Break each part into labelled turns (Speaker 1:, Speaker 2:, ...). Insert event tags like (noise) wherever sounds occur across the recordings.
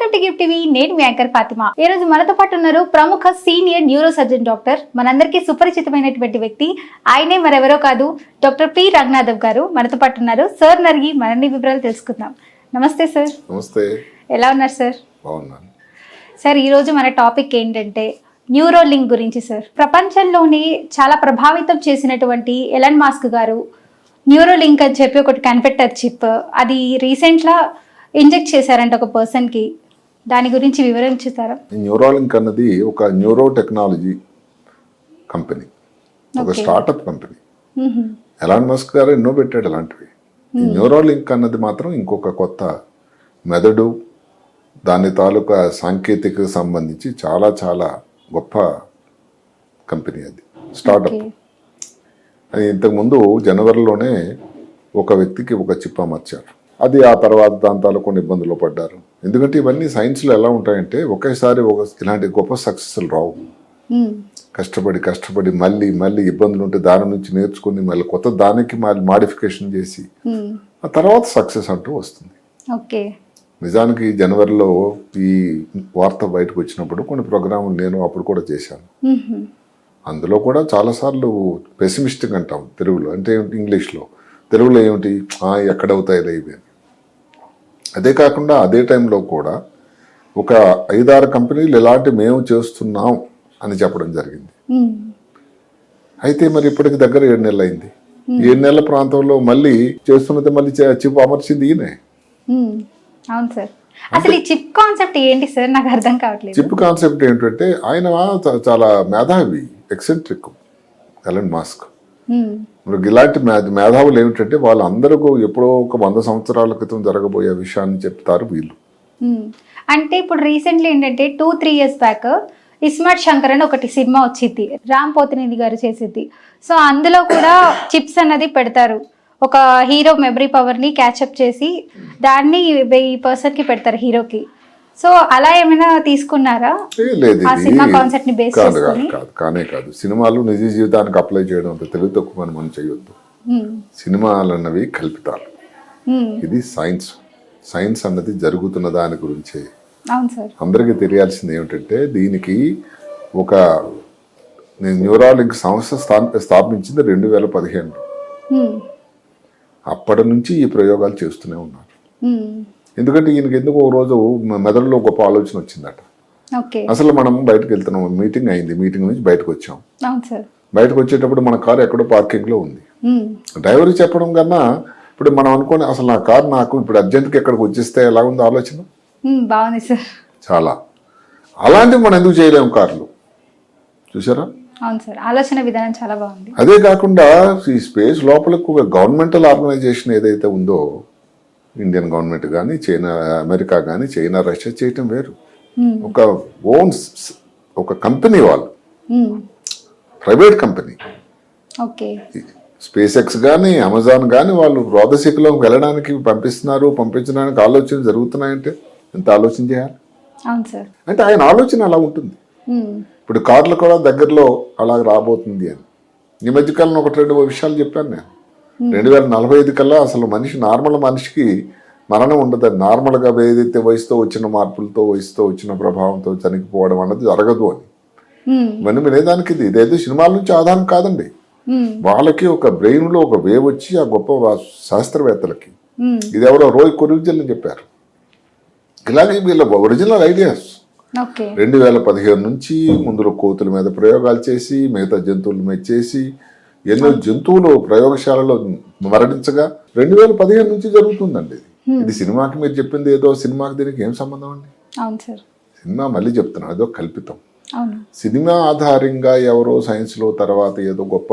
Speaker 1: Welcome to gift TV. నేను మీ anchor Fatima. ఈ రోజు మనతో పాటు ఉన్నారు ప్రముఖ సీనియర్ న్యూరో సర్జన్ డాక్టర్ మనందరికీ సుపరిచితమైనటువంటి వ్యక్తి. ఆయనే మరెవరో కాదు డాక్టర్ పి రంగనాథవ్ గారు. మనతో పాటు ఉన్నారు సార్ నరిగి మరిన్ని వివరాలు తెలుసుకుందాం. నమస్తే సార్.
Speaker 2: నమస్తే.
Speaker 1: ఎలా ఉన్నారు సార్?
Speaker 2: బాగున్నాను.
Speaker 1: సార్ ఈరోజు మన టాపిక్ ఏంటంటే న్యూరోలింక్ గురించి సార్. ప్రపంచంలోని చాలా ప్రభావితం చేసినటువంటి ఎలన్ మాస్క్ గారు న్యూరోలింక్ అని చెప్పి ఒకటి కనిపెట్టారు చిప్. అది రీసెంట్గా ఇంజెక్ట్ చేశారంట ఒక పర్సన్కి. దాని గురించి వివరించుతారా
Speaker 2: న్యూరాలింక్ అన్నది ఒక న్యూరో టెక్నాలజీ కంపెనీ ఒక. Startup company. ఎలాన్ మస్క్ గారు ఎన్నో పెట్టాడు అలాంటివి ఈ న్యూరాలింక్ అన్నది మాత్రం ఇంకొక కొత్త మెదడు దాని తాలూకా సాంకేతికకు సంబంధించి చాలా చాలా గొప్ప కంపెనీ అది స్టార్టప్. అది ఇంతకుముందు జనవరిలోనే ఒక వ్యక్తికి ఒక చిప్ అమర్చారు అది ఆ తర్వాత తాలూకు కొన్ని ఇబ్బందులు పడ్డారు. ఎందుకంటే ఇవన్నీ సైన్స్లో ఎలా ఉంటాయంటే ఒకేసారి ఒక ఇలాంటి గొప్ప సక్సెస్లు రావు. కష్టపడి కష్టపడి మళ్ళీ మళ్ళీ ఇబ్బందులు ఉంటే దాని నుంచి నేర్చుకుని మళ్ళీ కొత్త దానికి మళ్ళీ మాడిఫికేషన్ చేసి. ఆ తర్వాత సక్సెస్ అంటూ వస్తుంది.
Speaker 1: ఓకే.
Speaker 2: నిజానికి జనవరిలో ఈ వార్త బయటకు వచ్చినప్పుడు కొన్ని ప్రోగ్రాములు నేను అప్పుడు కూడా చేశాను. అందులో కూడా చాలాసార్లు పెసిమిస్టిక్ అంటాం తెలుగులో. అంటే ఇంగ్లీష్లో. తెలుగులో ఏమిటి? "ఆ, ఎక్కడవుతాయి ఇవి అని. అదే కాకుండా అదే టైంలో కూడా ఒక ఐదారు కంపెనీలు ఇలాంటి మేము చేస్తున్నాం అని చెప్పడం జరిగింది. అయితే మరి ఇప్పటికి దగ్గర ఏడు నెలలు అయింది ఏడు నెలల ప్రాంతంలో మళ్ళీ చేస్తున్నది మళ్ళీ చిప్ అమర్చింది ఈయనే.
Speaker 1: అవును సార్. అసలు ఈ చిప్ కాన్సెప్ట్ ఏంటి సార్? నాకు అర్థం కావట్లేదు.
Speaker 2: చిప్ కాన్సెప్ట్ ఏంటంటే ఆయన చాలా మేధావి ఎక్సెంట్రిక్. Elon Musk. మరి ఇలాంటి మేధావులు ఏమిటంటే వాళ్ళందరూ ఎప్పుడో ఒక వంద సంవత్సరాల క్రితం జరగబోయే విషయాన్ని చెప్తారు వీళ్ళు.
Speaker 1: అంటే ఇప్పుడు రీసెంట్లీ ఏంటంటే two three years back iSmart Shankar అని ఒకటి సినిమా వచ్చింది రామ్ పోతినిధి గారు చేసింది సో అందులో కూడా చిప్స్ అన్నది పెడతారు. ఒక హీరో మెమరీ పవర్ని క్యాచప్ చేసి దాన్ని ఈ పర్సన్కి పెడతారు హీరోకి. సో అలా ఏమైనా తీసుకున్నారా?
Speaker 2: లేదు
Speaker 1: సినిమా కాన్సెప్ట్ని బేస్
Speaker 2: కాదు కాదు కాదు కానే కాదు. సినిమాలు నిజ జీవితానికి అప్లై చేయడం అంత తెలివి తక్కువ మనం చేయొద్దు. సినిమాలు అన్నవి కల్పితాలు. ఇది సైన్స్ సైన్స్ అన్నది జరుగుతున్న దాని గురించే. అందరికీ తెలియాల్సింది ఏమిటంటే దీనికి ఒక నేను న్యూరాలింక్ సంస్థ స్థా- స్థాపించింది రెండు వేల పదిహేను. అప్పటి నుంచి ఈ ప్రయోగాలు చేస్తూనే ఉన్నారు. ఎందుకంటే ఈయనకి ఎందుకు ఒక రోజు మెదడులో గొప్ప ఆలోచన వచ్చిందట. అసలు మనం బయటకు వెళ్తున్నాం మీటింగ్ అయింది మీటింగ్ నుంచి బయటకు వచ్చాం. బయటకు వచ్చేటప్పుడు మన కారు ఎక్కడో పార్కింగ్లో ఉంది.
Speaker 1: మ్మ్.
Speaker 2: డ్రైవర్కి చెప్పడం కన్నా ఇప్పుడు మనం అనుకోని అసలు నా కారు నాకు ఇప్పుడు అర్జెంట్గా ఎక్కడికి వచ్చేస్తే ఎలా ఉంది ఆలోచన?
Speaker 1: మ్మ్. బాగుంది సార్.
Speaker 2: చాలా. అలాంటివి మనం ఎందుకు చేయలేము కార్లు? చూసారా
Speaker 1: అవును సార్. ఆలోచన విధానం చాలా బాగుంది.
Speaker 2: అదే కాకుండా ఈ స్పేస్ లోపలకు ఒక గవర్నమెంటల్ ఆర్గనైజేషన్ ఏదైతే ఉందో ఇండియన్ గవర్నమెంట్ కానీ చైనా అమెరికా కానీ చైనా రష్యా చేయటం వేరు. ఒక ఓన్ ఒక కంపెనీ వాళ్ళు. Private company. స్పేస్ ఎక్స్ కానీ అమెజాన్ కానీ వాళ్ళు రోదశిఖలో వెళ్ళడానికి పంపిస్తున్నారు పంపించడానికి ఆలోచనలు జరుగుతున్నాయంటే ఎంత ఆలోచన చేయాలి? అంటే ఆయన ఆలోచన అలా ఉంటుంది. ఇప్పుడు కార్లు కూడా దగ్గరలో అలా రాబోతుంది అని. ఈ మధ్యకాలంలో ఒకటి రెండు విషయాలు చెప్పాను నేను. రెండు వేల నలభై ఐదు కల్లా అసలు మనిషి నార్మల్ మనిషికి మరణం ఉండదు. నార్మల్గా ఏదైతే వయసుతో వచ్చిన మార్పులతో వయసుతో వచ్చిన ప్రభావంతో చనిపోవడం అన్నది జరగదు అని. ఇవన్నీ వినేదానికి ఇది? ఇదేదో సినిమాల నుంచి ఆధారం కాదండి. వాళ్ళకి ఒక బ్రెయిన్లో ఒక వేవ్ వచ్చి ఆ గొప్ప శాస్త్రవేత్తలకి. ఇది ఎవరో రోయ్ కొరివిజల్ అని చెప్పారు. ఇలాగే వీళ్ళ ఒరిజినల్ ఐడియాస్. రెండు వేల పదిహేను నుంచి ముందులో కోతుల మీద ప్రయోగాలు చేసి మిగతా జంతువుల మీద చేసి ఎన్నో జంతువులు ప్రయోగశాలలో మరణించగా రెండు వేల పదిహేను నుంచి జరుగుతుందండి ఇది. ఇది సినిమాకి మీరు చెప్పింది ఏదో సినిమాకి దీనికి ఏం సంబంధం అండి? సినిమా మళ్ళీ చెప్తున్నా అదో కల్పితం. సినిమా ఆధారంగా ఎవరో సైన్స్లో తర్వాత ఏదో గొప్ప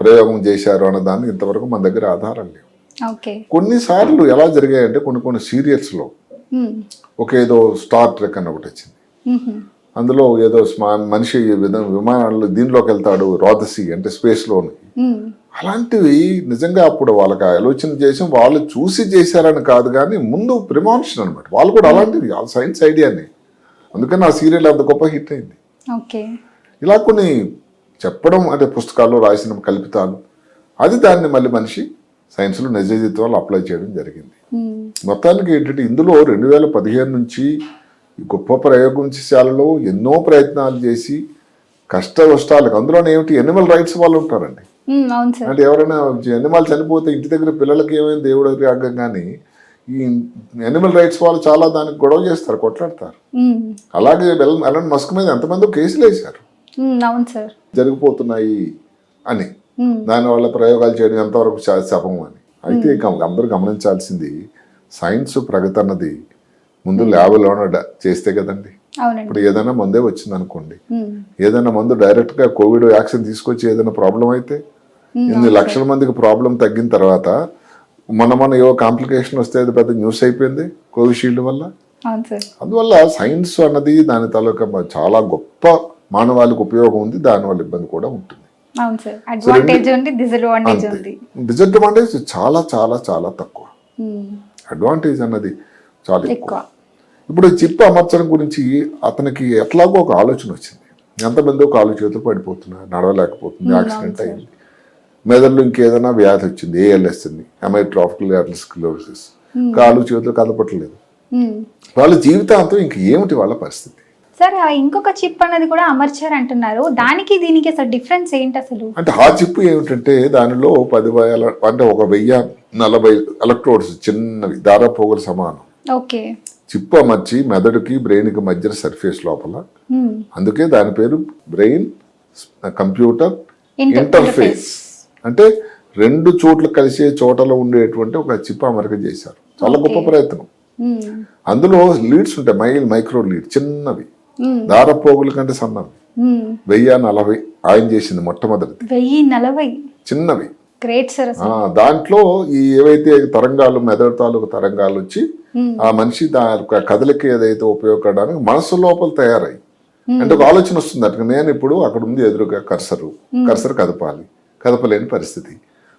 Speaker 2: ప్రయోగం చేశారు అన్న దాన్ని ఇంతవరకు మన దగ్గర ఆధారం లేవు. కొన్నిసార్లు ఎలా జరిగాయంటే కొన్ని కొన్ని సీరియల్స్లో
Speaker 1: మ్మ్.
Speaker 2: ఒక ఏదో స్టార్ ట్రెక్ అని ఒకటి వచ్చింది. అందులో ఏదో మనిషి విమానాల్లో దీనిలోకి వెళ్తాడు రోదసి అంటే స్పేస్లోని. అలాంటివి నిజంగా అప్పుడు వాళ్ళకి ఆలోచన చేసి వాళ్ళు చూసి చేశారని కాదు కానీ ముందు ప్రిమాన్షన్ అనమాట వాళ్ళు కూడా అలాంటిది వాళ్ళ సైన్స్ ఐడియాని. అందుకని ఆ సీరియల్ అంత గొప్ప హిట్ అయింది. ఇలా కొన్ని చెప్పడం అంటే పుస్తకాల్లో రాసిన కల్పితాలు అది దాన్ని మళ్ళీ మనిషి సైన్స్లో నిజ జీవితంలో అప్లై చేయడం జరిగింది. మొత్తానికి ఏంటంటే ఇందులో రెండు వేల పదిహేను నుంచి ఈ గొప్ప ప్రయోగశాలలో ఎన్నో ప్రయత్నాలు చేసి కష్ట కష్టాలకు అందులో ఏమిటి? ఎనిమల్ రైట్స్ వాళ్ళు ఉంటారండి. అంటే ఎవరైనా ఎనిమల్ చనిపోతే ఇంటి దగ్గర పిల్లలకి ఏమైంది దేవుడు రాగం కానీ ఈ ఎనిమల్ రైట్స్ వాళ్ళు చాలా దానికి గొడవ చేస్తారు కొట్లాడతారు. అలాగే ఎలన్ మస్క్ మీద ఎంతమంది కేసులు వేశారు. జరిగిపోతున్నాయి అని.
Speaker 1: ఉమ్,
Speaker 2: దానివల్ల ప్రయోగాలు చేయడం ఎంతవరకు శపం అని. అయితే అందరూ గమనించాల్సింది సైన్స్ ప్రగతి అన్నది ముందు ల్యాబ్లోనే డ- చేస్తే కదండి. ఇప్పుడు ఏదైనా మందే వచ్చింది అనుకోండి
Speaker 1: ఉమ్,
Speaker 2: ఏదైనా మందు డైరెక్ట్గా కోవిడ్ వ్యాక్సిన్ తీసుకొచ్చి ఏదైనా ప్రాబ్లం అయితే
Speaker 1: ఉమ్,
Speaker 2: ఇన్ని లక్షల మందికి ప్రాబ్లం తగ్గిన తర్వాత మన మన ఏవో కాంప్లికేషన్ వస్తే అది పెద్ద న్యూస్ అయిపోయింది కోవిషీల్డ్ వల్ల. అందువల్ల సైన్స్ అన్నది దాని తాలూకా చాలా గొప్ప మానవాళికి ఉపయోగం ఉంది. దానివల్ల ఇబ్బంది కూడా ఉంటుంది.
Speaker 1: డిసడ్వాంటేజ్
Speaker 2: చాలా చాలా చాలా తక్కువ. అడ్వాంటేజ్ అన్నది చాలా ఎక్కువ. ఇప్పుడు చిప్ అమర్చడం గురించి అతనికి ఎట్లాగో ఒక ఆలోచన వచ్చింది. ఎంతమందో కాలు చేతులు పడిపోతున్నారు నడవలేకపోతుంది యాక్సిడెంట్ అయింది. మెదడులో ఇంకేదైనా వ్యాధి వచ్చింది ఏఎల్ఎస్ ఉంది అమైట్రాఫికల్ స్క్లోసిస్ కాలు చేతులు కదపట్లేదు
Speaker 1: ఉమ్.
Speaker 2: వాళ్ళ జీవితాంతం ఇంక ఏమిటి వాళ్ళ పరిస్థితి?
Speaker 1: సార్ ఇంకొక చిప్ అన్నది కూడా అమర్చారు అంటున్నారు. దానికి దీనికి అసలు డిఫరెన్స్ ఏంటి అసలు?
Speaker 2: అంటే ఆ చిప్ ఏమిటంటే దానిలో పది అంటే ఒక వెయ్యి నలభై ఎలక్ట్రోడ్స్ చిన్నవి దాదాపు సమానం.
Speaker 1: ఓకే.
Speaker 2: చిప్ అమర్చి మెదడుకి బ్రెయిన్కి మధ్య సర్ఫేస్ లోపల. అందుకే దాని పేరు బ్రెయిన్ కంప్యూటర్ ఇంటర్ఫేస్. అంటే రెండు చోట్ల కలిసే చోటలో ఉండేటువంటి ఒక చిప్ అమరిక చేశారు. చాలా గొప్ప ప్రయత్నం. అందులో లీడ్స్ ఉంటాయి మైల్ మైక్రో లీడ్ చిన్నవి. దారపోగుల కంటే సన్నవి. వెయ్యి నలభై ఆయన చేసింది మొట్టమొదటిది.
Speaker 1: వెయ్యి నలభై.
Speaker 2: చిన్నవి.
Speaker 1: గ్రేట్ సార్
Speaker 2: దాంట్లో ఈ ఏవైతే తరంగాలు మెదడు తాలూకు తరంగాలు వచ్చి ఆ మనిషి దాని యొక్క కదలిక ఏదైతే ఉపయోగపడడానికి మనసు లోపల తయారై అంటే ఒక ఆలోచన వస్తుంది అట్లా నేను ఇప్పుడు అక్కడ ఉంది ఎదురుగా కర్సరు. కర్సర్ కదపాలి. కదపలేని పరిస్థితి.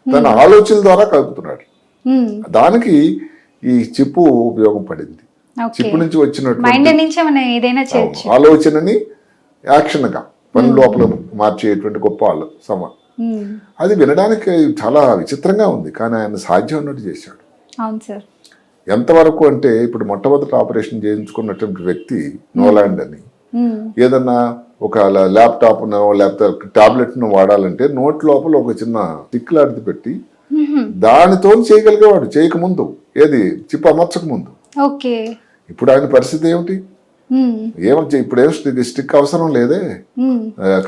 Speaker 2: తన ఆలోచన ద్వారా కదుపుతున్నాడు. దానికి ఈ చిప్పు ఉపయోగం పడింది. చిప్పు నుంచి
Speaker 1: చేయొచ్చు.
Speaker 2: ఆలోచనని యాక్షన్గా పని లోపల మార్చేటువంటి గొప్ప ఆలో సమ అది వినడానికి చాలా విచిత్రంగా ఉంది కానీ ఆయన సాధ్యం అన్నట్టు చేశాడు.
Speaker 1: అవును సార్.
Speaker 2: ఎంతవరకు అంటే ఇప్పుడు మొట్టమొదటి ఆపరేషన్ చేయించుకున్నటువంటి వ్యక్తి నోలాండ్ అని
Speaker 1: ఉమ్,
Speaker 2: ఏదన్నా ఒక ల్యాప్టాప్ లేకపోతే టాబ్లెట్ను వాడాలంటే నోట్ లోపల ఒక చిన్న టిక్లాడిది పెట్టి
Speaker 1: ఉహుం,
Speaker 2: దానితో చేయగలిగేవాడు చేయకముందు. ఏది? చిప్ అమర్చక ముందు
Speaker 1: ఓకే.
Speaker 2: ఇప్పుడు ఆయన పరిస్థితి ఏమిటి? ఏమంటే ఇప్పుడు ఏం స్టిక్ స్టిక్ అవసరం లేదే.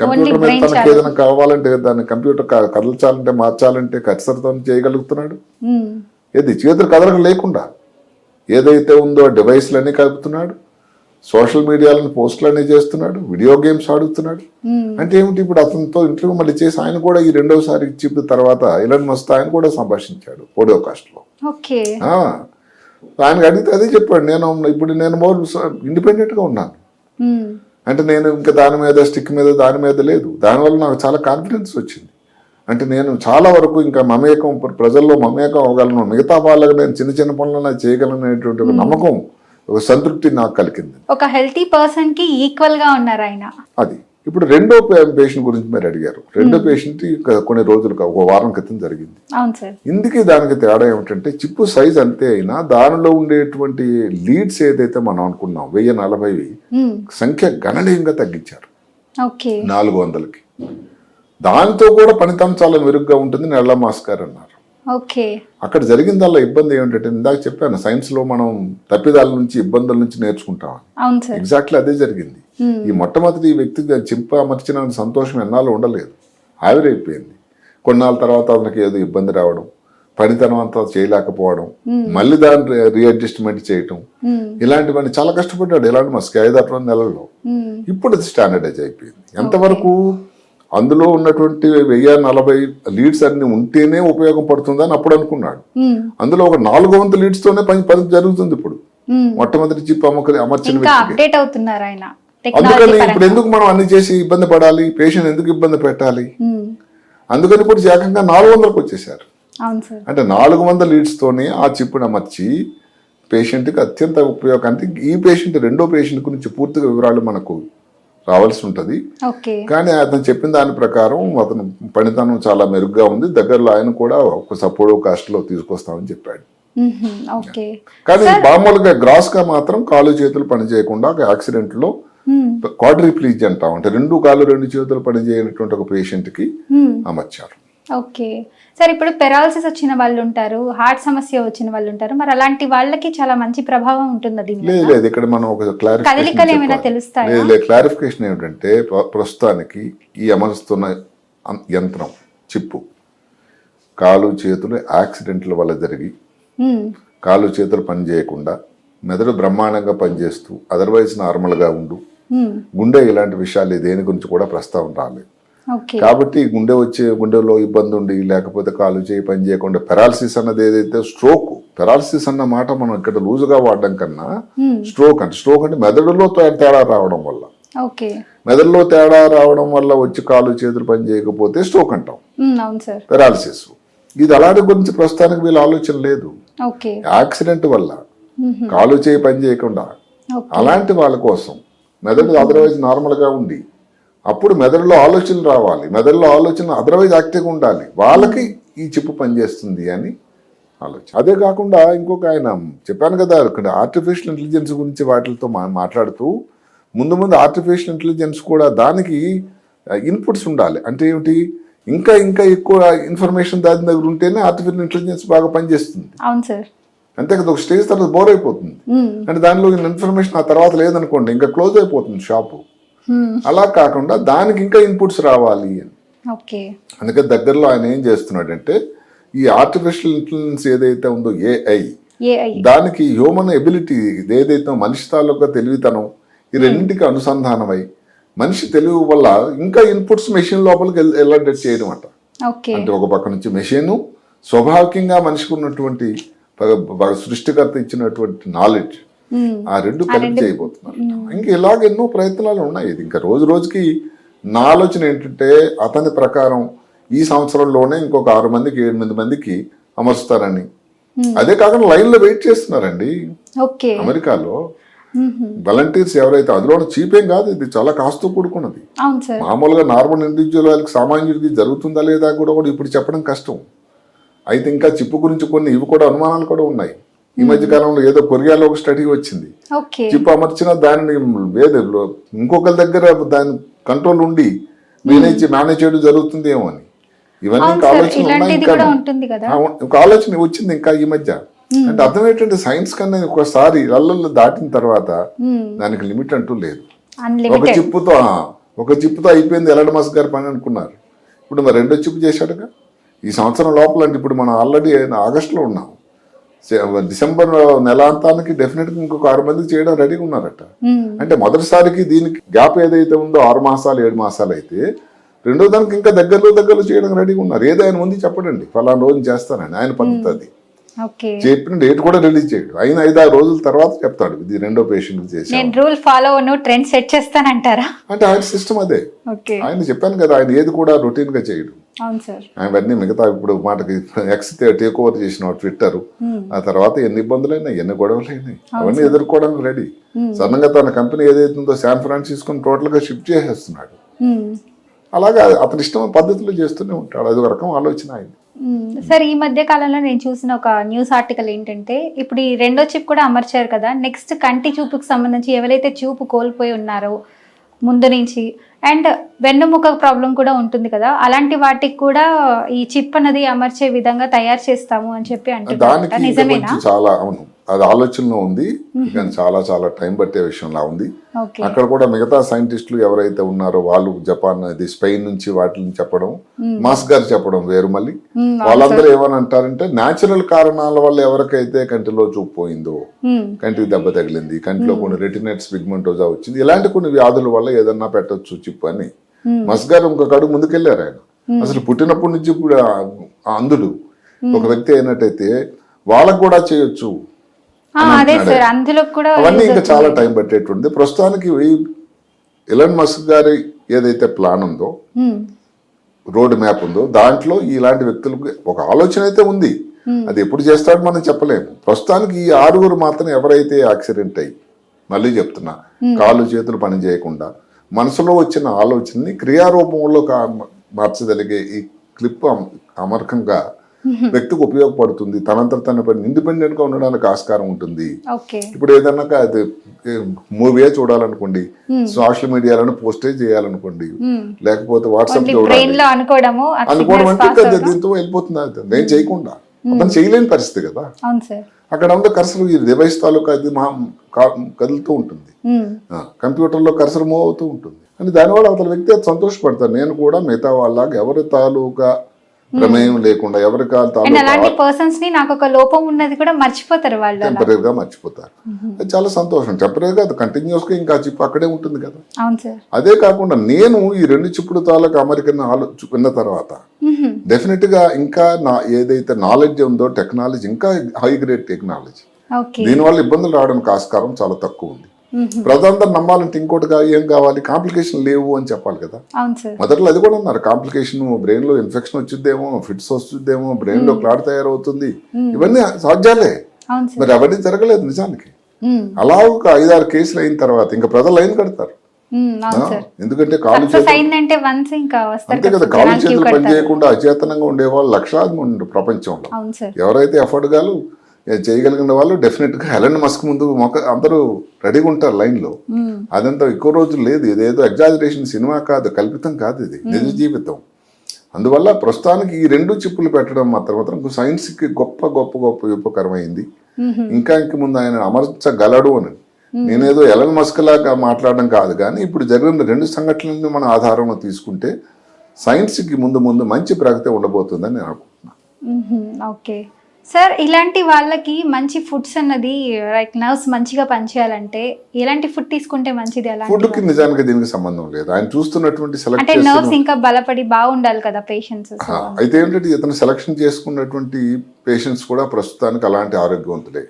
Speaker 2: కంప్యూటర్ మీద తనకి ఏదైనా కావాలంటే దాన్ని కంప్యూటర్ కదల్చాలంటే మార్చాలంటే కచ్చరతో చేయగలుగుతున్నాడు. ఏది చేతులు కదలక లేకుండా ఏదైతే ఉందో డివైస్లన్నీ కలుపుతున్నాడు సోషల్ మీడియాలను పోస్టులన్నీ చేస్తున్నాడు వీడియో గేమ్స్ ఆడుతున్నాడు. అంటే ఏమిటి ఇప్పుడు అతనితో ఇంటర్వ్యూ మళ్ళీ చేసి ఆయన కూడా ఈ రెండోసారి చెప్పిన తర్వాత ఇలన్ మస్త్ ఆయన కూడా సంభాషించాడు పోడియో కాస్ట్లో.
Speaker 1: ఓకే.
Speaker 2: ఆయనకు అడిగితే అదే చెప్పాడు నేను ఇప్పుడు నేను మోర్ ఇండిపెండెంట్గా ఉన్నాను.
Speaker 1: ఉమ్,
Speaker 2: అంటే నేను ఇంకా దాని మీద స్టిక్ మీద దాని మీద లేదు. దానివల్ల నాకు చాలా కాన్ఫిడెన్స్ వచ్చింది. అంటే నేను చాలా వరకు ఇంకా మమేకం ప్రజల్లో మమేకం అవ్వగలను. మిగతా వాళ్ళకి నేను చిన్న చిన్న పనులను చేయగలను అనేటువంటి ఒక నమ్మకం ఒక సంతృప్తి నాకు కలిగింది.
Speaker 1: ఒక హెల్తీ పర్సన్కి ఈక్వల్గా ఉన్నారు ఆయన.
Speaker 2: అది. ఇప్పుడు రెండో పేషెంట్ గురించి మీరు అడిగారు. రెండో పేషెంట్ కొన్ని రోజులు ఒక వారం క్రితం జరిగింది. ఇందుకే దానికి తేడా ఏమిటంటే చిప్పు సైజ్ అంతే అయినా దానిలో ఉండేటువంటి లీడ్స్ ఏదైతే మనం అనుకున్నాం వెయ్యి నలభై సంఖ్య గణనీయంగా తగ్గించారు. నాలుగు వందలకి. దాంతో కూడా పనితం చాలా మెరుగ్గా ఉంటుంది నెల మాస్ గారు అన్నారు.
Speaker 1: ఓకే.
Speaker 2: అక్కడ జరిగిందల్లా ఇబ్బంది ఏమిటంటే ఇందాక చెప్పాను సైన్స్లో మనం తప్పిదాల నుంచి ఇబ్బందుల నుంచి నేర్చుకుంటాం ఎగ్జాక్ట్లీ అదే జరిగింది. ఈ మొట్టమొదటి ఈ వ్యక్తికి చింప అమర్చిన సంతోషం ఎన్నాళ్ళు ఉండలేదు. ఆవిరైపోయింది కొన్నాళ్ళ తర్వాత అతనికి ఏదో ఇబ్బంది రావడం పనితనం అంతా చేయలేకపోవడం మళ్ళీ దాన్ని రీఅడ్జస్ట్మెంట్ చేయటం. ఇలాంటివన్నీ చాలా కష్టపడ్డాడు. ఇలాంటి ఐదు అరవై నెలల్లో. ఇప్పుడు అది స్టాండర్డైజ్ అయిపోయింది. ఎంతవరకు? అందులో ఉన్నటువంటి వెయ్యి నలభై లీడ్స్ అన్ని ఉంటేనే ఉపయోగం పడుతుందని అప్పుడు అనుకున్నాడు.
Speaker 1: ఉమ్,
Speaker 2: అందులో ఒక నాలుగు వందల లీడ్స్ తోనే పని పని జరుగుతుంది ఇప్పుడు.
Speaker 1: ఉమ్.
Speaker 2: మొట్టమొదటి చిప్ అమ్మక అమర్చిన
Speaker 1: ఇంకా
Speaker 2: వ్యక్తికి.
Speaker 1: అప్డేట్ అవుతున్నారు ఆయన.
Speaker 2: అందుకని ఇప్పుడు ఎందుకు మనం అన్ని చేసి ఇబ్బంది పడాలి? పేషెంట్ ఎందుకు ఇబ్బంది పెట్టాలి?
Speaker 1: ఉమ్,
Speaker 2: అందుకని ఇప్పుడు ఏకంగా నాలుగు వందలకు వచ్చేసారు అంటే నాలుగు వందల లీడ్స్తోనే ఆ చిప్పును అమర్చి పేషెంట్కి అత్యంత ఉపయోగం అంటే ఈ పేషెంట్ రెండో పేషెంట్ గురించి పూర్తిగా వివరాలు మనకు రావాల్సి ఉంటుంది కానీ అతను చెప్పిన దాని ప్రకారం అతను పనితనం చాలా మెరుగ్గా ఉంది. దగ్గరలో ఆయన కూడా ఒక సపోర్ట్ కాస్ట్లో తీసుకొస్తామని చెప్పాడు. కానీ మామూలుగా గ్రాస్గా మాత్రం కాలు చేతులు పని చేయకుండా ఒక యాక్సిడెంట్లో
Speaker 1: మ్మ్.
Speaker 2: క్వాడ్రిప్లీజ్ అంటాం. అంటే రెండు కాళ్ళు రెండు చేతులు పని చేయనటువంటి ఒక
Speaker 1: పేషెంట్కి.
Speaker 2: అమర్చారు.
Speaker 1: ఓకే. సార్ ఇప్పుడు పెరాలసిస్ వచ్చిన వాళ్ళు ఉంటారు హార్ట్ సమస్య వచ్చిన వాళ్ళు ఉంటారు మరి అలాంటి వాళ్ళకి చాలా మంచి ప్రభావం ఉంటుంది దీని
Speaker 2: లేదు. లేదు ఇక్కడ మనం ఒక
Speaker 1: కదలికలు ఏమైనా
Speaker 2: క్లారిఫికేషన్
Speaker 1: తెలుస్తాయా?
Speaker 2: లేదు లేదు క్లారిఫికేషన్ ఏమిటంటే ప్ర- ప్రస్తుతానికి ఈ అమరుస్తున్న యంత్రం చిప్పు కాలు చేతులు యాక్సిడెంట్ల వల్ల జరిగి. కాలు చేతులు పని చేయకుండా మెదడు బ్రహ్మాండంగా పనిచేస్తూ అదర్వైజ్ నార్మల్గా ఉండు. గుండె ఇలాంటి విషయాలు దేని గురించి కూడా ప్రస్తావన రాలేదు కాబట్టి గుండె వచ్చే గుండెలో ఇబ్బంది ఉండి లేకపోతే కాలు చేయి పని చేయకుండా పెరాలసిస్ అన్నది ఏదైతే స్ట్రోక్ పెరాలసిస్ అన్న మాట మనం ఇక్కడ లూజుగా వాడడం కన్నా. స్ట్రోక్ అంటే స్ట్రోక్ అంటే మెదడులో తేడా రావడం వల్ల. మెదడులో తేడా రావడం వల్ల వచ్చి కాలు చేతులు పని చేయకపోతే స్ట్రోక్ అంటాం. పెరాలసిస్ ఇది అలాంటి గురించి ప్రస్తుతానికి వీళ్ళ ఆలోచన లేదు. యాక్సిడెంట్ వల్ల
Speaker 1: మ్మ్హ.
Speaker 2: కాలు చేయి పని చేయకుండా అలాంటి వాళ్ళ కోసం మెదడు అదర్వైజ్ నార్మల్గా ఉండి అప్పుడు మెదడులో ఆలోచనలు రావాలి. మెదడులో ఆలోచన అదర్వైజ్ యాక్టివ్గా ఉండాలి. వాళ్ళకి ఈ చిప్పు పనిచేస్తుంది అని ఆలోచన. అదే కాకుండా ఇంకొక ఆయన చెప్పాను కదా ఇక్కడ ఆర్టిఫిషియల్ ఇంటెలిజెన్స్ గురించి వాటితో మాట్లాడుతూ ముందు ముందు ఆర్టిఫిషియల్ ఇంటెలిజెన్స్ కూడా దానికి ఇన్పుట్స్ ఉండాలి. అంటే ఏమిటి? ఇంకా ఇంకా ఎక్కువ ఇన్ఫర్మేషన్ దాని దగ్గర ఉంటేనే ఆర్టిఫిషియల్ ఇంటెలిజెన్స్ బాగా పనిచేస్తుంది.
Speaker 1: అవును సార్.
Speaker 2: అంతే కదా ఒక స్టేజ్ తర్వాత బోర్ అయిపోతుంది. అంటే దానిలో ఇన్ఫర్మేషన్ ఆ తర్వాత లేదనుకోండి ఇంకా క్లోజ్ అయిపోతుంది షాపు. అలా కాకుండా దానికి ఇంకా ఇన్పుట్స్ రావాలి అని.
Speaker 1: ఓకే.
Speaker 2: అందుకే దగ్గరలో ఆయన ఏం చేస్తున్నాడంటే ఈ ఆర్టిఫిషియల్ ఇంటెలిజెన్స్ ఏదైతే ఉందో ఏఐ
Speaker 1: ఏఐ
Speaker 2: దానికి హ్యూమన్ ఎబిలిటీ ఏదైతే మనిషి తాలూకా తెలివితనం ఈ రెండింటికి అనుసంధానమై మనిషి తెలివి వల్ల ఇంకా ఇన్పుట్స్ మెషిన్ లోపలికి వెళ్- వెళ్ళేటట్టు చేయడం అంట అంటే ఒక పక్క నుంచి మెషిన్ స్వాభావికంగా మనిషికి ఉన్నటువంటి సృష్టికర్త ఇచ్చినటువంటి నాలెడ్జ్. ఆ రెండు కలిపి చేయబోతున్నారు. ఇంకా ఇలాగ ఎన్నో ప్రయత్నాలు ఉన్నాయి. ఇది ఇంకా రోజు రోజుకి నా ఆలోచన ఏంటంటే అతని ప్రకారం ఈ సంవత్సరంలోనే ఇంకొక ఆరు మందికి ఎనిమిది మందికి అమరుస్తారని. అదే కాకుండా లైన్లో వెయిట్ చేస్తున్నారండి. అమెరికాలో. వాలంటీర్స్ ఎవరైతే అందులో చీప్ ఏం కాదు ఇది చాలా కాస్తో కూడుకున్నది. మామూలుగా నార్మల్ ఇండివిజువల్ వాళ్ళకి సామాన్యుడికి జరుగుతుందా లేదా కూడా ఇప్పుడు చెప్పడం కష్టం. అయితే ఇంకా చిప్పు గురించి కొన్ని ఇవి కూడా అనుమానాలు కూడా ఉన్నాయి. ఈ మధ్య కాలంలో ఏదో కొరియాలో ఒక స్టడీ వచ్చింది. చిప్ అమర్చిన దానిని వేరే ఇంకొకరి దగ్గర దాని కంట్రోల్ ఉండి మేనేజ్ మేనేజ్ చేయడం జరుగుతుందేమో అని. ఇవన్నీ ఇంకా ఆలోచన ఉన్నాయి ఇంకా. ఒక ఆలోచన వచ్చింది ఇంకా ఈ మధ్య. అంటే అర్థం ఏంటంటే సైన్స్ కన్నా ఒకసారి అల్లల్లో దాటిన తర్వాత. దానికి లిమిట్ అంటూ లేదు. ఒక చిప్పుతో ఒక చిప్పుతో అయిపోయింది ఎలడ్ మస్క్ గారి పని అనుకున్నారు. ఇప్పుడు మరి రెండో చిప్పు చేశాడుగా? ఈ సంవత్సరం లోపల అంటే ఇప్పుడు మనం ఆల్రెడీ ఆగస్టులో ఉన్నాం. డిసెంబర్ నెలాంతానికి డెఫినెట్గా ఇంకొక ఆరు మందికి చేయడం రెడీగా ఉన్నారట.
Speaker 1: మ్మ్.
Speaker 2: అంటే మొదటిసారికి దీనికి గ్యాప్ ఏదైతే ఉందో ఆరు మాసాలు ఏడు మాసాలు అయితే రెండో దానికి ఇంకా దగ్గరలో దగ్గరలో చేయడం రెడీగా ఉన్నారు. ఏదో ఆయన ముందు చెప్పడండి. ఫలానా రోజు చేస్తానని ఆయన పద్ధతి చెప్పిన డేట్ కూడా రిలీజ్ చేయడు. అయిన ఐదు ఆరు రోజుల తర్వాత చెప్తాడు. ఇది రెండో పేషెంట్ చేశాను
Speaker 1: నేను రూల్ ఫాలో ట్రెండ్ సెట్ చేస్తానంటారా?
Speaker 2: అంటే ఆయన సిస్టమ్ అదే. ఆయన చెప్పాను కదా ఆయన ఏది కూడా రొటీన్గా చేయడు.
Speaker 1: అవును సార్.
Speaker 2: అవన్నీ మిగతా ఇప్పుడు మాటకి ఎక్స్ టేక్ ఓవర్ చేసిన ట్విట్టర్ ఆ తర్వాత ఎన్ని ఇబ్బందులైనాయి ఎన్ని గొడవలైనాయి. అవన్నీ ఎదుర్కోవడానికి రెడీ సడన్గా తన కంపెనీ ఏదైతే ఉందో శాన్ ఫ్రాన్సిస్కోని టోటల్గా షిఫ్ట్ చేసేస్తున్నాడు. అలాగా అతని ఇష్టం పద్ధతిలో చేస్తూనే ఉంటాడు. అది ఒక రకం ఆలోచన ఆయన.
Speaker 1: సార్ ఈ మధ్య కాలంలో నేను చూసిన ఒక న్యూస్ ఆర్టికల్ ఏంటంటే ఇప్పుడు ఈ రెండో చిప్ కూడా అమర్చారు కదా నెక్స్ట్ కంటి చూపుకి సంబంధించి ఎవరైతే చూపు కోల్పోయి ఉన్నారో ముందు నుంచి అండ్ వెన్నుముక ప్రాబ్లం కూడా ఉంటుంది కదా అలాంటి వాటికి కూడా ఈ చిప్ అనేది అమర్చే విధంగా తయారు చేస్తాము అని చెప్పి అంటున్నారు
Speaker 2: ఇంకా
Speaker 1: నిజమేనా?
Speaker 2: చాలా అవును. అది ఆలోచనలో ఉంది. కానీ చాలా చాలా టైం పట్టే విషయంలా ఉంది. అక్కడ కూడా మిగతా సైంటిస్టులు ఎవరైతే ఉన్నారో వాళ్ళు జపాన్ అది స్పెయిన్ నుంచి వాటిని చెప్పడం మాస్ గారు చెప్పడం వేరు మళ్ళీ. వాళ్ళందరూ ఏమని అంటారంటే న్యాచురల్ కారణాల వల్ల ఎవరికైతే కంటిలో చూపు పోయిందో. కంటికి దెబ్బ తగిలింది కంటిలో కొన్ని రెటినెట్స్ పిగ్మెంటోజా వచ్చింది ఇలాంటి కొన్ని వ్యాధుల వల్ల ఏదన్నా పెట్టొచ్చు చిప్పు అని. మస్ గారు ఇంకొక అడుగు ముందుకెళ్ళారు ఆయన. అసలు పుట్టినప్పటి నుంచి కూడా ఆ అంధుడు ఒక వ్యక్తి అయినట్టయితే వాళ్ళకు కూడా చేయొచ్చు.
Speaker 1: అదే సార్ అందులో కూడా
Speaker 2: అవన్నీ ఇంకా చాలా టైం పట్టేటువంటి ప్రస్తుతానికి ఎలన్ మస్క్ గారి ఏదైతే ప్లాన్ ఉందో. రోడ్ మ్యాప్ ఉందో దాంట్లో ఇలాంటి వ్యక్తులకు ఒక ఆలోచన అయితే ఉంది. అది ఎప్పుడు చేస్తాడో మనం చెప్పలేము. ప్రస్తుతానికి ఈ ఆరుగురు మాత్రం ఎవరైతే యాక్సిడెంట్ అయ్యి మళ్ళీ చెప్తున్నా కాళ్ళు చేతులు పని చేయకుండా మనసులో వచ్చిన ఆలోచనని క్రియారూపంలో మార్చగలిగే ఈ క్లిప్ అమ- అమర్కంగా (laughs) వ్యక్తికి ఉపయోగపడుతుంది. తనంతట తన పని ఇండిపెండెంట్గా ఉండడానికి ఆస్కారం ఉంటుంది. ఇప్పుడు ఏదన్నా అది మూవీ చూడాలనుకోండి సోషల్ మీడియాలో పోస్టేజ్ చేయాలనుకోండి లేకపోతే వాట్సాప్ అనుకోవడం అంటే. దీంతో వెళ్ళిపోతుంది నేను చేయకుండా. అతను చేయలేని పరిస్థితి కదా. అక్కడ ఉన్న కర్సర్ ఈ డివైస్ తాలూకా అది మా కా- కదులుతూ ఉంటుంది. కంప్యూటర్లో కర్సర్ మూవ్ అవుతూ ఉంటుంది. అని దానివల్ల అవతల వ్యక్తి అది సంతోషపడతారు నేను కూడా మిగతా వాళ్ళకి ఎవరి తాలూకా ప్రమేయం లేకుండా ఎవరి కా-
Speaker 1: అండ్
Speaker 2: తాలూకా
Speaker 1: అలాంటి పర్సన్స్ని నాకు ఒక లోపం ఉన్నది కూడా మర్చిపోతారు వాళ్ళు
Speaker 2: గా మర్చిపోతారు. అది చాలా సంతోషం. టెంపరీ గా అది కంటిన్యూస్గా ఇంకా చిప్ అక్కడే ఉంటుంది కదా.
Speaker 1: అవును సార్.
Speaker 2: అదే కాకుండా నేను ఈ రెండు చిప్పుడు తాలూకా అమెరికన్ ఆలో విన్న తర్వాత డెఫినెట్గా ఇంకా నా ఏదైతే నాలెడ్జ్ ఉందో టెక్నాలజీ ఇంకా హై గ్రేడ్ టెక్నాలజీ దీనివల్ల ఇబ్బందులు రావడానికి ఆస్కారం చాలా తక్కువ ఉంది. ప్రజలందరూ నమ్మాలంటే ఇంకోటి ఏం కావాలి? కాంప్లికేషన్ లేవు అని చెప్పాలి కదా. మొదట్లో అది కూడా ఉన్నారు. కాంప్లికేషన్ బ్రెయిన్లో ఇన్ఫెక్షన్ వచ్చిద్దేమో ఫిట్స్ వస్తుందేమో బ్రెయిన్లో క్లాట్ తయారవుతుంది. ఇవన్నీ సాధ్యాలే. మరి అవన్నీ జరగలేదు నిజానికి. అలా ఒక ఐదారు కేసులు అయిన తర్వాత ఇంకా ప్రజలు లైన్ కడతారు. ఎందుకంటే కాలు అంతే కదా కాలు చేతులు పని
Speaker 1: కడతారు.
Speaker 2: చేయకుండా అచేతనంగా ఉండేవాళ్ళు లక్షలాది ఉన్నారు ప్రపంచంలో. ఎవరైతే ఎఫర్ట్ గాలు చేయగలిగిన వాళ్ళు డెఫినెట్గా హెలెన్ మస్క్ ముందు మొక్క అందరూ రెడీగా ఉంటారు లైన్లో.
Speaker 1: ఉమ్,
Speaker 2: అదంతా ఎక్కువ రోజులు లేదు. ఇదేదో ఎగ్జాజరేషన్ సినిమా కాదు కల్పితం కాదు ఇది. నిజ జీవితం. అందువల్ల ప్రస్తుతానికి ఈ రెండు చిప్పులు పెట్టడం మాత్రం మాత్రం సైన్స్కి గొప్ప గొప్ప గొప్ప ఉపకరమైంది. ఇంకా ఇంక ముందు ఆయన అమర్చగలడు అని. నేనేదో ఎలన్ మస్క్ లాగా మాట్లాడడం కాదు కానీ ఇప్పుడు జరిగిన రెండు సంఘటనలను మన ఆధారంలో తీసుకుంటే సైన్స్కి ముందు ముందు మంచి ప్రగతి ఉండబోతుందని నేను అనుకుంటున్నాను.
Speaker 1: ఓకే. సార్ ఇలాంటి వాళ్ళకి మంచి ఫుడ్స్ అన్నది లైక్ నర్వ్స్ మంచిగా పనిచేయాలంటే ఎలాంటి ఫుడ్ తీసుకుంటే మంచిది అలాంటి
Speaker 2: ఫుడ్కి నిజానికి దీనికి సంబంధం లేదు. ఆయన చూస్తున్నటువంటి సెలెక్ట్
Speaker 1: అంటే నర్వ్స్ ఇంకా బలపడి బాగుండాలి కదా పేషెంట్స్
Speaker 2: అయితే ఏంటంటే ఇతను సెలక్షన్ చేసుకున్నటువంటి పేషెంట్స్ కూడా ప్రస్తుతానికి అలాంటి ఆరోగ్యవంతులే.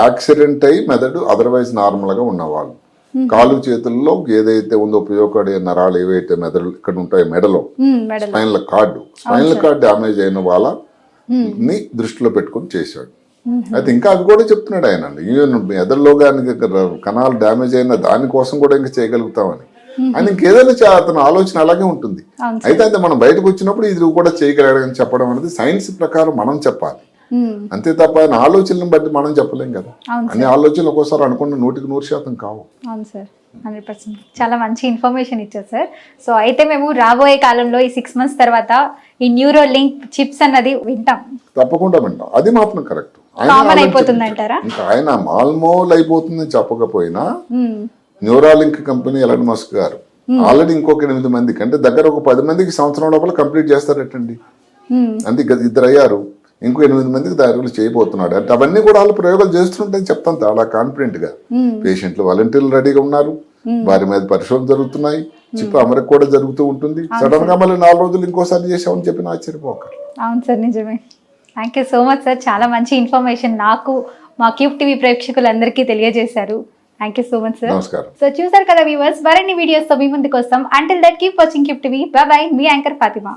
Speaker 2: యాక్సిడెంట్ అయి మెదడు అదర్వైజ్ నార్మల్గా ఉన్నవాళ్ళు. కాలు చేతుల్లో ఏదైతే ఉందో ఉపయోగపడే నరాలు ఏవైతే మెదడు ఇక్కడ ఉంటాయో మెడలో
Speaker 1: medal.
Speaker 2: Spinal cord. Spinal cord damage అయిన వాళ్ళ ని దృష్టిలో పెట్టుకొని చేశాడు. అయితే ఇంకా అది కూడా చెప్తున్నాడు ఆయన. ఈవెన్ మెదడులో కానీ కణాలు డ్యామేజ్ అయిన దానికోసం కూడా ఇంకా చేయగలుగుతామని. ఆయన ఇంకేదైనా అతని ఆలోచన అలాగే ఉంటుంది. అయితే అయితే మనం బయటకు వచ్చినప్పుడు ఇది కూడా చేయగలడని చెప్పడం అనేది సైన్స్ ప్రకారం మనం చెప్పాలి. అంతే తప్ప ఆయన ఆలోచనలను బట్టి మనం చెప్పలేం కదా. అన్ని ఆలోచనలు ఒక్కోసారి అనుకున్న నూటికి నూరు శాతం కావు.
Speaker 1: Hundred percent. చాలా మంచి ఇన్ఫర్మేషన్ ఇచ్చారు సార్. సో అయితే మేము రాబోయే కాలంలో ఈ సిక్స్ మంత్స్ తర్వాత ఈ న్యూరో లింక్ చిప్స్ అన్నది వింటాం.
Speaker 2: తప్పకుండా వింటాం. అది మాత్రం కరెక్ట్
Speaker 1: అయిపోతుంది అంటారా?
Speaker 2: ఇంకా ఆయన ఆల్మోల్ అయిపోతుందని చెప్పకపోయినా. న్యూరాలింక్ కంపెనీ ఎలన్ మస్క్ గారు. ఆల్రెడీ ఇంకొక ఎనిమిది మందికి అంటే దగ్గర ఒక పది మందికి సంవత్సరం లోపల కంప్లీట్ చేస్తారటండి.
Speaker 1: మ్మ్.
Speaker 2: అంటే ఇద్దరు అయ్యారు ఇంకో ఎనిమిది మందికి దారులు చేయబోతున్నాడు. అంటే అవన్నీ కూడా వాళ్ళు ప్రయోగాలు చేస్తుంటే చెప్తాను చాలా కాన్ఫిడెంట్గా. పేషెంట్లు వాలంటీర్లు రెడీగా ఉన్నారు. వారి మీద పరిశోధన జరుగుతున్నాయి. చిప్పు అమరిక కూడా జరుగుతూ ఉంటుంది. సడన్గా మళ్ళీ నాలుగు రోజులు ఇంకోసారి చేసామని చెప్పి ఆశ్చర్యపోక
Speaker 1: అవును సార్ నిజమే. Thank you so much sir. చాలా మంచి ఇన్ఫర్మేషన్ నాకు మా క్యూబ్ టీవీ ప్రేక్షకులందరికీ తెలియజేశారు. Thank you so much sir.
Speaker 2: నమస్కారం.
Speaker 1: సో చూసారు కదా వ్యూవర్స్ మరిన్ని వీడియోస్తో మీ ముందుకు వస్తాం. Until that keep watching Cube TV bye me anchor Fatima.